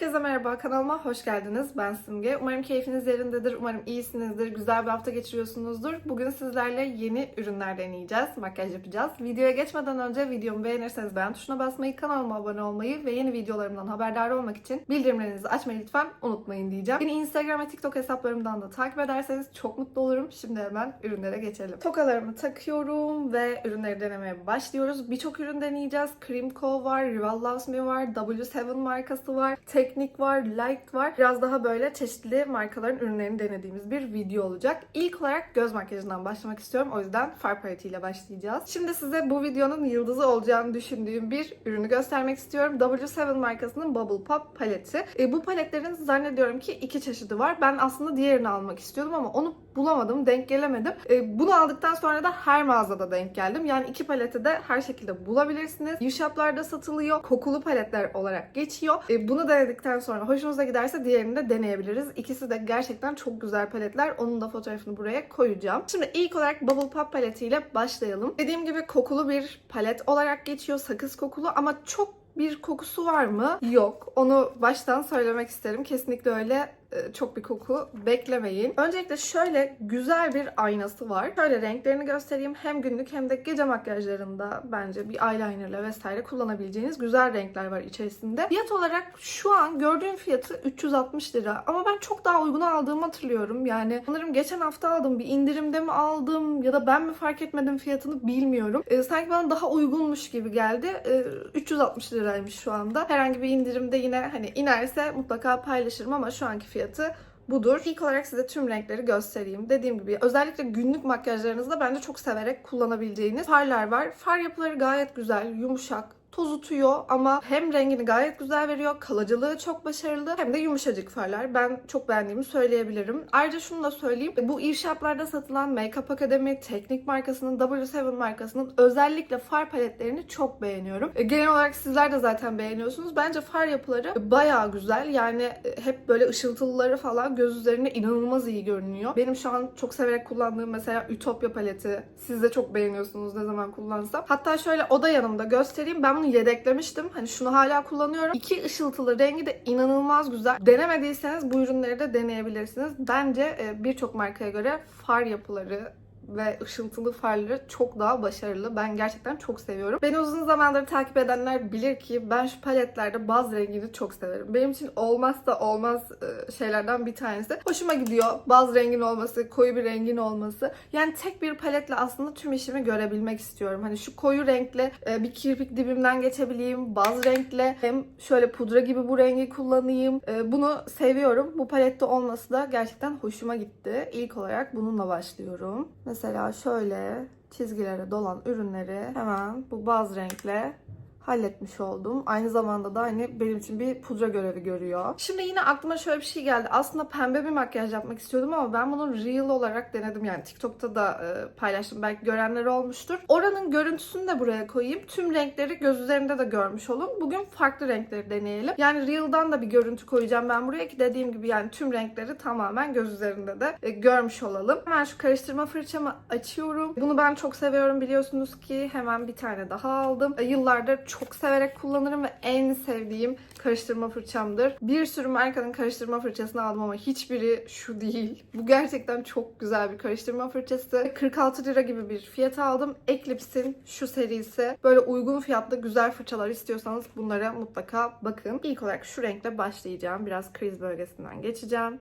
Herkese merhaba, kanalıma hoş geldiniz. Ben Simge. Umarım keyfiniz yerindedir, umarım iyisinizdir, güzel bir hafta geçiriyorsunuzdur. Bugün sizlerle yeni ürünler deneyeceğiz, makyaj yapacağız. Videoya geçmeden önce videomu beğenirseniz beğen tuşuna basmayı, kanalıma abone olmayı ve yeni videolarımdan haberdar olmak için bildirimlerinizi açmayı lütfen unutmayın diyeceğim. Beni Instagram ve TikTok hesaplarımdan da takip ederseniz çok mutlu olurum. Şimdi hemen ürünlere geçelim. Tokalarımı takıyorum ve ürünleri denemeye başlıyoruz. Birçok ürün deneyeceğiz. Cream Co var, Rival Loves Me var, W7 markası var, Teknik var, Light var. Biraz daha böyle çeşitli markaların ürünlerini denediğimiz bir video olacak. İlk olarak göz makyajından başlamak istiyorum. O yüzden far paletiyle başlayacağız. Şimdi size bu videonun yıldızı olacağını düşündüğüm bir ürünü göstermek istiyorum. W7 markasının Bubble Pop paleti. E, bu paletlerin zannediyorum ki iki çeşidi var. Ben aslında diğerini almak istiyordum ama onu bulamadım, denk gelemedim. E, bunu aldıktan sonra da her mağazada denk geldim. Yani iki paleti de her şekilde bulabilirsiniz. U-Shop'larda satılıyor. Kokulu paletler olarak geçiyor. E, bunu denedikten sonra hoşunuza giderse diğerini de deneyebiliriz. İkisi de gerçekten çok güzel paletler. Onun da fotoğrafını buraya koyacağım. Şimdi ilk olarak Bubble Pop paletiyle başlayalım. Dediğim gibi kokulu bir palet olarak geçiyor. Sakız kokulu ama çok bir kokusu var mı? Yok. Onu baştan söylemek isterim. Kesinlikle öyle çok bir koku beklemeyin. Öncelikle şöyle güzel bir aynası var. Şöyle renklerini göstereyim. Hem günlük hem de gece makyajlarında bence bir eyelinerle vesaire kullanabileceğiniz güzel renkler var içerisinde. Fiyat olarak şu an gördüğüm fiyatı 360 lira. Ama ben çok daha uygun aldığımı hatırlıyorum. Yani sanırım geçen hafta aldım. Bir indirimde mi aldım ya da ben mi fark etmedim fiyatını bilmiyorum. E, sanki bana daha uygunmuş gibi geldi. E, 360 liraymış şu anda. Herhangi bir indirimde yine hani inerse mutlaka paylaşırım ama şu anki fiyatı budur. İlk olarak size tüm renkleri göstereyim. Dediğim gibi özellikle günlük makyajlarınızda bence çok severek kullanabileceğiniz farlar var. Far yapıları gayet güzel, yumuşak, tozutuyor ama hem rengini gayet güzel veriyor, kalıcılığı çok başarılı hem de yumuşacık farlar. Ben çok beğendiğimi söyleyebilirim. Ayrıca şunu da söyleyeyim. Bu e-shoplarda satılan Makeup Academy, Teknik markasının, W7 markasının özellikle far paletlerini çok beğeniyorum. E, Genel olarak sizler de zaten beğeniyorsunuz. Bence far yapıları bayağı güzel. Yani e, hep böyle ışıltılıları falan göz üzerinde inanılmaz iyi görünüyor. Benim şu an çok severek kullandığım mesela Ütopya paleti. Siz de çok beğeniyorsunuz ne zaman kullansam. Hatta şöyle o da yanımda göstereyim. Ben bunu yedeklemiştim. Hani şunu hala kullanıyorum. İki ışıltılı rengi de inanılmaz güzel. Denemediyseniz bu ürünleri de deneyebilirsiniz. Bence e, birçok markaya göre far yapıları ve ışıltılı farları çok daha başarılı. Ben gerçekten çok seviyorum. Beni uzun zamandır takip edenler bilir ki ben şu paletlerde baz rengini çok severim. Benim için olmazsa olmaz e, şeylerden bir tanesi. Hoşuma gidiyor. Baz rengin olması, koyu bir rengin olması. Yani tek bir paletle aslında tüm işimi görebilmek istiyorum. Hani şu koyu renkle e, bir kirpik dibimden geçebileyim. Baz renkle hem şöyle pudra gibi bu rengi kullanayım. E, Bunu seviyorum. Bu palette olması da gerçekten hoşuma gitti. İlk olarak bununla başlıyorum. Mesela şöyle çizgilere dolan ürünleri hemen bu baz renkle halletmiş oldum. Aynı zamanda da hani benim için bir pudra görevi görüyor. Şimdi yine aklıma şöyle bir şey geldi. Aslında pembe bir makyaj yapmak istiyordum ama ben bunu real olarak denedim. Yani TikTok'ta da e, paylaştım. Belki görenler olmuştur. Oranın görüntüsünü de buraya koyayım. Tüm renkleri göz üzerinde de görmüş olun. Bugün farklı renkleri deneyelim. Yani real'dan da bir görüntü koyacağım ben buraya ki dediğim gibi yani tüm renkleri tamamen göz üzerinde de e, görmüş olalım. Hemen şu karıştırma fırçamı açıyorum. Bunu ben çok seviyorum biliyorsunuz ki. Hemen bir tane daha aldım. E, yıllardır çok severek kullanırım ve en sevdiğim karıştırma fırçamdır. Bir sürü markanın karıştırma fırçasını aldım ama hiçbiri şu değil. Bu gerçekten çok güzel bir karıştırma fırçası. 46 lira gibi bir fiyat aldım. Eclipse'in şu serisi. Böyle uygun fiyatlı güzel fırçalar istiyorsanız bunlara mutlaka bakın. İlk olarak şu renkle başlayacağım. Biraz kriz bölgesinden geçeceğim.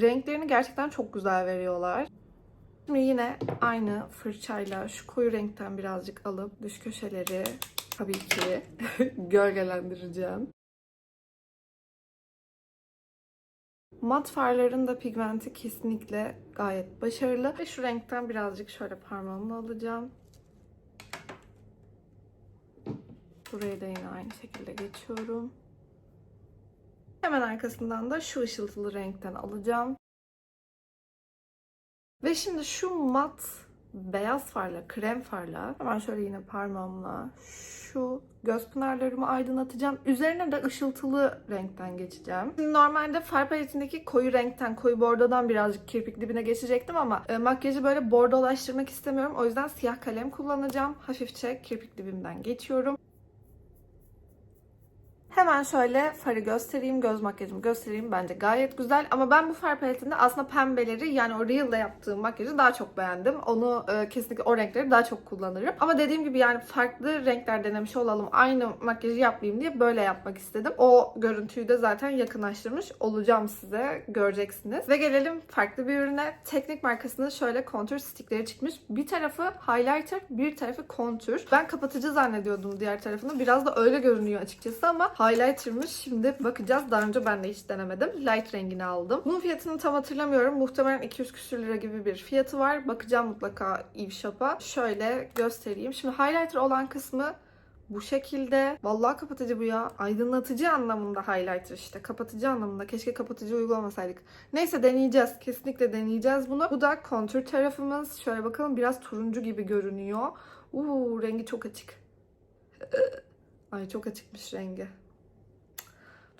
Renklerini gerçekten çok güzel veriyorlar. Şimdi yine aynı fırçayla şu koyu renkten birazcık alıp dış köşeleri tabii ki gölgelendireceğim. Mat farların da pigmenti kesinlikle gayet başarılı. Ve şu renkten birazcık şöyle parmağımla alacağım. Burayı da yine aynı şekilde geçiyorum. Hemen arkasından da şu ışıltılı renkten alacağım. Şimdi şu mat beyaz farla, krem farla hemen şöyle yine parmağımla şu göz pınarlarımı aydınlatacağım. Üzerine de ışıltılı renkten geçeceğim. Şimdi normalde far paletindeki koyu renkten, koyu bordodan birazcık kirpik dibine geçecektim ama e, makyajı böyle bordolaştırmak istemiyorum. O yüzden siyah kalem kullanacağım. Hafifçe kirpik dibimden geçiyorum. Hemen şöyle farı göstereyim, göz makyajımı göstereyim. Bence gayet güzel. Ama ben bu far paletinde aslında pembeleri yani o Real'da yaptığım makyajı daha çok beğendim. Onu e, kesinlikle o renkleri daha çok kullanırım. Ama dediğim gibi yani farklı renkler denemiş olalım. Aynı makyajı yapmayayım diye böyle yapmak istedim. O görüntüyü de zaten yakınlaştırmış olacağım size. Göreceksiniz. Ve gelelim farklı bir ürüne. Teknik markasının şöyle kontür stickleri çıkmış. Bir tarafı highlighter, bir tarafı kontür. Ben kapatıcı zannediyordum diğer tarafını. Biraz da öyle görünüyor açıkçası ama highlighter'mış. Şimdi bakacağız. Daha önce ben de hiç denemedim. Light rengini aldım. Bunun fiyatını tam hatırlamıyorum. Muhtemelen 200 küsür lira gibi bir fiyatı var. Bakacağım mutlaka Eve Shop'a. Şöyle göstereyim. Şimdi highlighter olan kısmı bu şekilde. Vallahi kapatıcı bu ya. Aydınlatıcı anlamında highlighter işte. Kapatıcı anlamında. Keşke kapatıcı uygulamasaydık. Neyse deneyeceğiz. Kesinlikle deneyeceğiz bunu. Bu da kontür tarafımız. Şöyle bakalım biraz turuncu gibi görünüyor. Uuu rengi çok açık. Ay çok açıkmış rengi.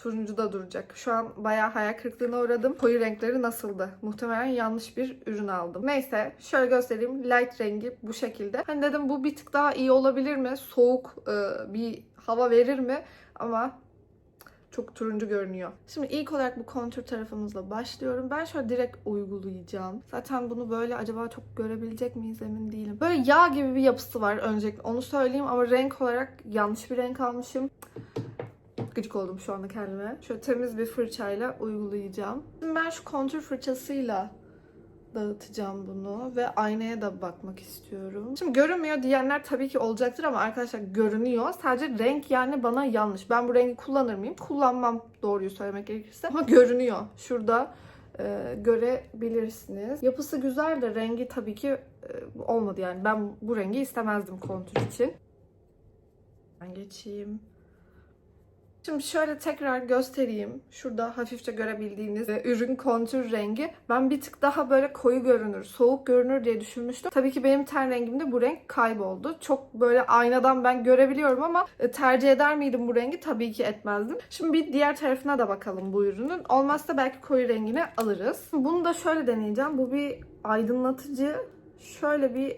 Turuncu da duracak. Şu an bayağı hayal kırıklığına uğradım. Koyu renkleri nasıldı? Muhtemelen yanlış bir ürün aldım. Neyse şöyle göstereyim. Light rengi bu şekilde. Hani dedim bu bir tık daha iyi olabilir mi? Soğuk e, bir hava verir mi? Ama çok turuncu görünüyor. Şimdi ilk olarak bu kontür tarafımızla başlıyorum. Ben şöyle direkt uygulayacağım. Zaten bunu böyle acaba çok görebilecek miyiz emin değilim. Böyle yağ gibi bir yapısı var öncelikle onu söyleyeyim ama renk olarak yanlış bir renk almışım. Gıcık oldum şu anda kendime. Şöyle temiz bir fırçayla uygulayacağım. Şimdi ben şu kontür fırçasıyla dağıtacağım bunu ve aynaya da bakmak istiyorum. Şimdi görünmüyor diyenler tabii ki olacaktır ama arkadaşlar görünüyor. Sadece renk yani bana yanlış. Ben bu rengi kullanır mıyım? Kullanmam doğruyu söylemek gerekirse. Ama görünüyor. Şurada e, görebilirsiniz. Yapısı güzel de rengi tabii ki e, olmadı yani. Ben bu rengi istemezdim kontür için. Ben geçeyim. Şimdi şöyle tekrar göstereyim. Şurada hafifçe görebildiğiniz e, ürün kontür rengi. Ben bir tık daha böyle koyu görünür, soğuk görünür diye düşünmüştüm. Tabii ki benim ten rengimde bu renk kayboldu. Çok böyle aynadan ben görebiliyorum ama e, tercih eder miydim bu rengi? Tabii ki etmezdim. Şimdi bir diğer tarafına da bakalım bu ürünün. Olmazsa belki koyu rengini alırız. Bunu da şöyle deneyeceğim. Bu bir aydınlatıcı. Şöyle bir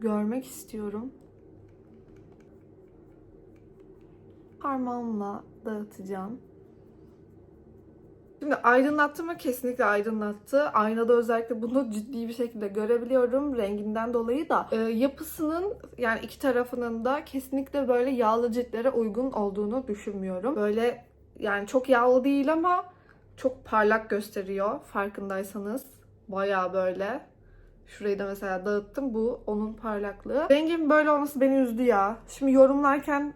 görmek istiyorum. Parmağımla dağıtacağım. Şimdi aydınlattı mı? Kesinlikle aydınlattı. Aynada özellikle bunu ciddi bir şekilde görebiliyorum renginden dolayı da. E, yapısının yani iki tarafının da kesinlikle böyle yağlı ciltlere uygun olduğunu düşünmüyorum. Böyle yani çok yağlı değil ama çok parlak gösteriyor farkındaysanız. Baya böyle. Şurayı da mesela dağıttım. Bu onun parlaklığı. Rengin böyle olması beni üzdü ya. Şimdi yorumlarken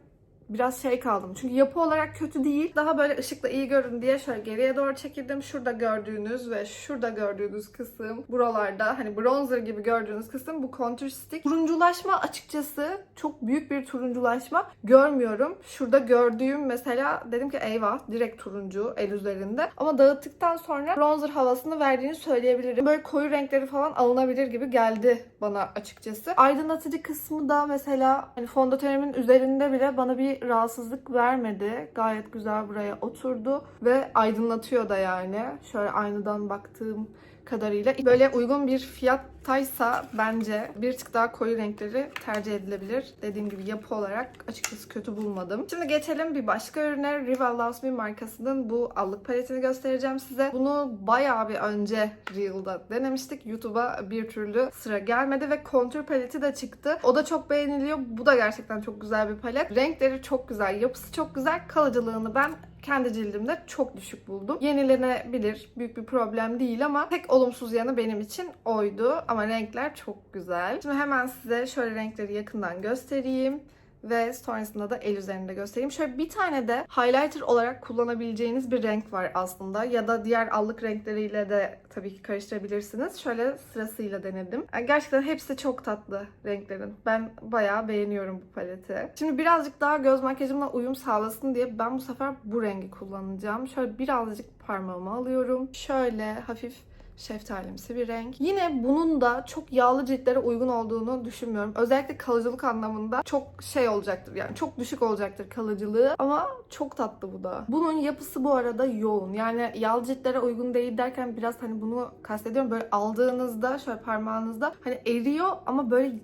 biraz şey kaldım. Çünkü yapı olarak kötü değil. Daha böyle ışıkla iyi görün diye şöyle geriye doğru çekildim. Şurada gördüğünüz ve şurada gördüğünüz kısım buralarda hani bronzer gibi gördüğünüz kısım bu contour stick. Turunculaşma açıkçası çok büyük bir turunculaşma görmüyorum. Şurada gördüğüm mesela dedim ki eyvah direkt turuncu el üzerinde. Ama dağıttıktan sonra bronzer havasını verdiğini söyleyebilirim. Böyle koyu renkleri falan alınabilir gibi geldi bana açıkçası. Aydınlatıcı kısmı da mesela hani fondötenimin üzerinde bile bana bir rahatsızlık vermedi. Gayet güzel buraya oturdu ve aydınlatıyor da yani. Şöyle aynadan baktığım kadarıyla böyle uygun bir fiyattaysa bence bir tık daha koyu renkleri tercih edilebilir. Dediğim gibi yapı olarak açıkçası kötü bulmadım. Şimdi geçelim bir başka ürüne. Rival Loves Me markasının bu allık paletini göstereceğim size. Bunu bayağı bir önce Reel'da denemiştik. YouTube'a bir türlü sıra gelmedi ve kontür paleti de çıktı. O da çok beğeniliyor. Bu da gerçekten çok güzel bir palet. Renkleri çok güzel, yapısı çok güzel. Kalıcılığını ben kendi cildimde çok düşük buldum. Yenilenebilir. Büyük bir problem değil ama tek olumsuz yanı benim için oydu. Ama renkler çok güzel. Şimdi hemen size şöyle renkleri yakından göstereyim ve sonrasında da el üzerinde göstereyim. Şöyle bir tane de highlighter olarak kullanabileceğiniz bir renk var aslında. Ya da diğer allık renkleriyle de tabii ki karıştırabilirsiniz. Şöyle sırasıyla denedim. Gerçekten hepsi çok tatlı renklerin. Ben bayağı beğeniyorum bu paleti. Şimdi birazcık daha göz makyajımla uyum sağlasın diye ben bu sefer bu rengi kullanacağım. Şöyle birazcık parmağıma alıyorum. Şöyle hafif şeftalimsi bir renk. Yine bunun da çok yağlı ciltlere uygun olduğunu düşünmüyorum. Özellikle kalıcılık anlamında çok şey olacaktır yani çok düşük olacaktır kalıcılığı ama çok tatlı bu da. Bunun yapısı bu arada yoğun. Yani yağlı ciltlere uygun değil derken biraz hani bunu kastediyorum. Böyle aldığınızda şöyle parmağınızda hani eriyor ama böyle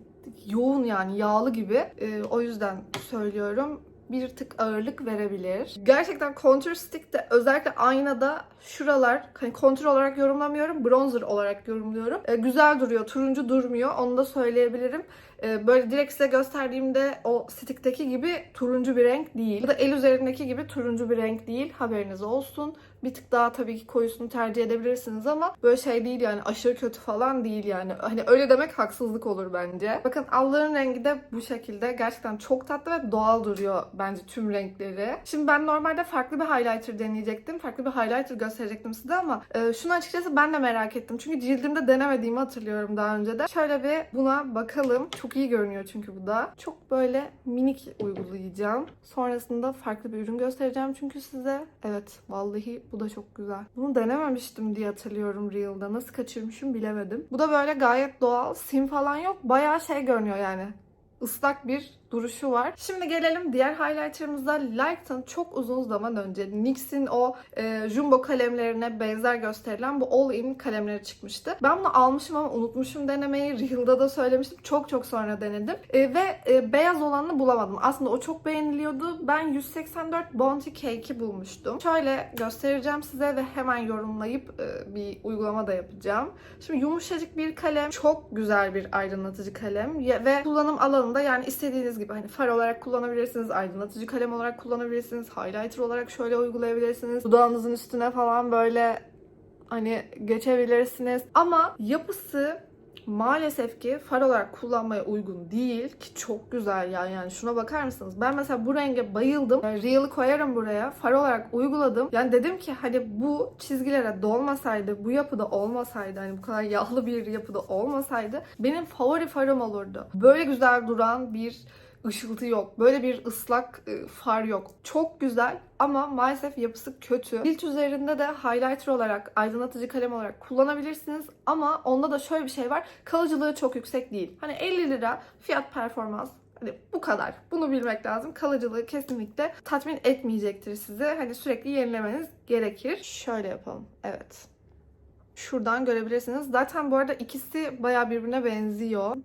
yoğun yani yağlı gibi. Ee, o yüzden söylüyorum bir tık ağırlık verebilir. Gerçekten contour stick'te özellikle aynada şuralar hani contour olarak yorumlamıyorum, bronzer olarak yorumluyorum. E, güzel duruyor, turuncu durmuyor. Onu da söyleyebilirim. E, böyle direkt size gösterdiğimde o stick'teki gibi turuncu bir renk değil. Ya da el üzerindeki gibi turuncu bir renk değil. Haberiniz olsun. Bir tık daha tabii ki koyusunu tercih edebilirsiniz ama böyle şey değil yani aşırı kötü falan değil yani. Hani öyle demek haksızlık olur bence. Bakın alların rengi de bu şekilde. Gerçekten çok tatlı ve doğal duruyor bence tüm renkleri. Şimdi ben normalde farklı bir highlighter deneyecektim. Farklı bir highlighter gösterecektim size ama e, şunu açıkçası ben de merak ettim. Çünkü cildimde denemediğimi hatırlıyorum daha önce de. Şöyle bir buna bakalım. Çok iyi görünüyor çünkü bu da. Çok böyle minik uygulayacağım. Sonrasında farklı bir ürün göstereceğim çünkü size. Evet vallahi bu da çok güzel. Bunu denememiştim diye hatırlıyorum Reel'da. Nasıl kaçırmışım bilemedim. Bu da böyle gayet doğal. Sim falan yok. Bayağı şey görünüyor yani ıslak bir duruşu var. Şimdi gelelim diğer highlighter'ımıza. Light'ın çok uzun zaman önce NYX'in o e, jumbo kalemlerine benzer gösterilen bu All In kalemleri çıkmıştı. Ben bunu almışım ama unutmuşum denemeyi. Reel'da da söylemiştim. Çok çok sonra denedim. E, ve e, beyaz olanını bulamadım. Aslında o çok beğeniliyordu. Ben 184 Bounty Cake'i bulmuştum. Şöyle göstereceğim size ve hemen yorumlayıp e, bir uygulama da yapacağım. Şimdi yumuşacık bir kalem. Çok güzel bir aydınlatıcı kalem. Ve kullanım alanında yani istediğiniz gibi hani far olarak kullanabilirsiniz, aydınlatıcı kalem olarak kullanabilirsiniz, highlighter olarak şöyle uygulayabilirsiniz. Dudağınızın üstüne falan böyle hani geçebilirsiniz. Ama yapısı maalesef ki far olarak kullanmaya uygun değil ki çok güzel ya yani şuna bakar mısınız? Ben mesela bu renge bayıldım. Yani Real'ı koyarım buraya. Far olarak uyguladım. Yani dedim ki hani bu çizgilere dolmasaydı, bu yapıda olmasaydı, hani bu kadar yağlı bir yapıda olmasaydı benim favori farım olurdu. Böyle güzel duran bir ışıltı yok. Böyle bir ıslak e, far yok. Çok güzel ama maalesef yapısı kötü. Cilt üzerinde de highlighter olarak, aydınlatıcı kalem olarak kullanabilirsiniz ama onda da şöyle bir şey var. Kalıcılığı çok yüksek değil. Hani 50 lira fiyat performans Hani bu kadar. Bunu bilmek lazım. Kalıcılığı kesinlikle tatmin etmeyecektir sizi. Hani sürekli yenilemeniz gerekir. Şöyle yapalım. Evet. Şuradan görebilirsiniz. Zaten bu arada ikisi bayağı birbirine benziyor.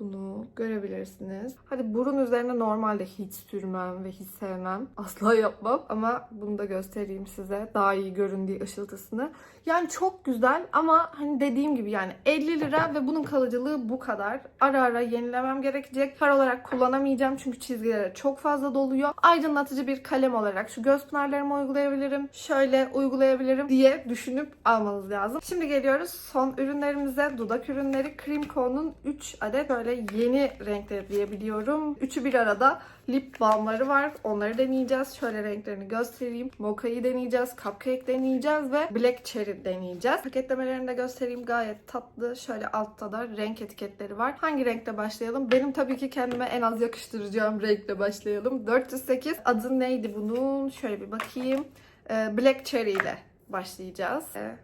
Bunu görebilirsiniz. Hadi burun üzerine normalde hiç sürmem ve hiç sevmem. Asla yapmam ama bunu da göstereyim size. Daha iyi göründüğü ışıltısını. Yani çok güzel ama hani dediğim gibi yani 50 lira ve bunun kalıcılığı bu kadar. Ara ara yenilemem gerekecek. Far olarak kullanamayacağım çünkü çizgilere çok fazla doluyor. Aydınlatıcı bir kalem olarak şu göz pınarlarımı uygulayabilirim. Şöyle uygulayabilirim diye düşünüp almanız lazım. Şimdi geliyoruz son ürünlerimize. Dudak ürünleri Cream Co'nun 3 adet böyle yeni renkleri diyebiliyorum. Üçü bir arada lip balmları var. Onları deneyeceğiz. Şöyle renklerini göstereyim. Mocha'yı deneyeceğiz. Cupcake deneyeceğiz ve Black Cherry deneyeceğiz. Paketlemelerini de göstereyim. Gayet tatlı. Şöyle altta da renk etiketleri var. Hangi renkle başlayalım? Benim tabii ki kendime en az yakıştıracağım renkle başlayalım. 408. Adı neydi bunun? Şöyle bir bakayım. Ee, Black Cherry ile başlayacağız. Ee,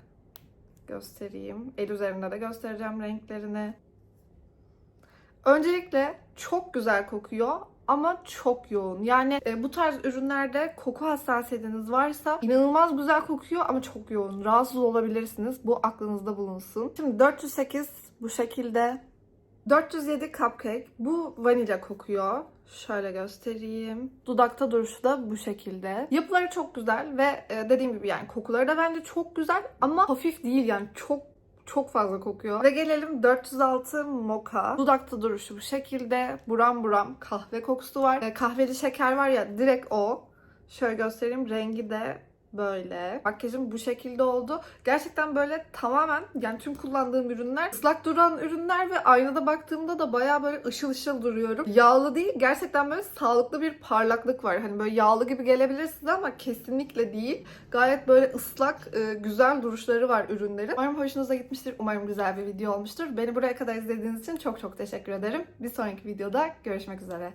göstereyim. El üzerinde de göstereceğim renklerini. Öncelikle çok güzel kokuyor ama çok yoğun. Yani e, bu tarz ürünlerde koku hassasiyetiniz varsa inanılmaz güzel kokuyor ama çok yoğun. Rahatsız olabilirsiniz. Bu aklınızda bulunsun. Şimdi 408 bu şekilde. 407 cupcake. Bu vanilya kokuyor. Şöyle göstereyim. Dudakta duruşu da bu şekilde. Yapıları çok güzel ve e, dediğim gibi yani kokuları da bence çok güzel ama hafif değil yani çok çok fazla kokuyor. Ve gelelim 406 Mocha. Dudakta duruşu bu şekilde. Buram buram kahve kokusu var. E, kahveli şeker var ya direkt o. Şöyle göstereyim. Rengi de böyle. Makyajım bu şekilde oldu. Gerçekten böyle tamamen yani tüm kullandığım ürünler ıslak duran ürünler ve aynada baktığımda da baya böyle ışıl ışıl duruyorum. Yağlı değil gerçekten böyle sağlıklı bir parlaklık var. Hani böyle yağlı gibi gelebilir size ama kesinlikle değil. Gayet böyle ıslak e, güzel duruşları var ürünlerin. Umarım hoşunuza gitmiştir. Umarım güzel bir video olmuştur. Beni buraya kadar izlediğiniz için çok çok teşekkür ederim. Bir sonraki videoda görüşmek üzere.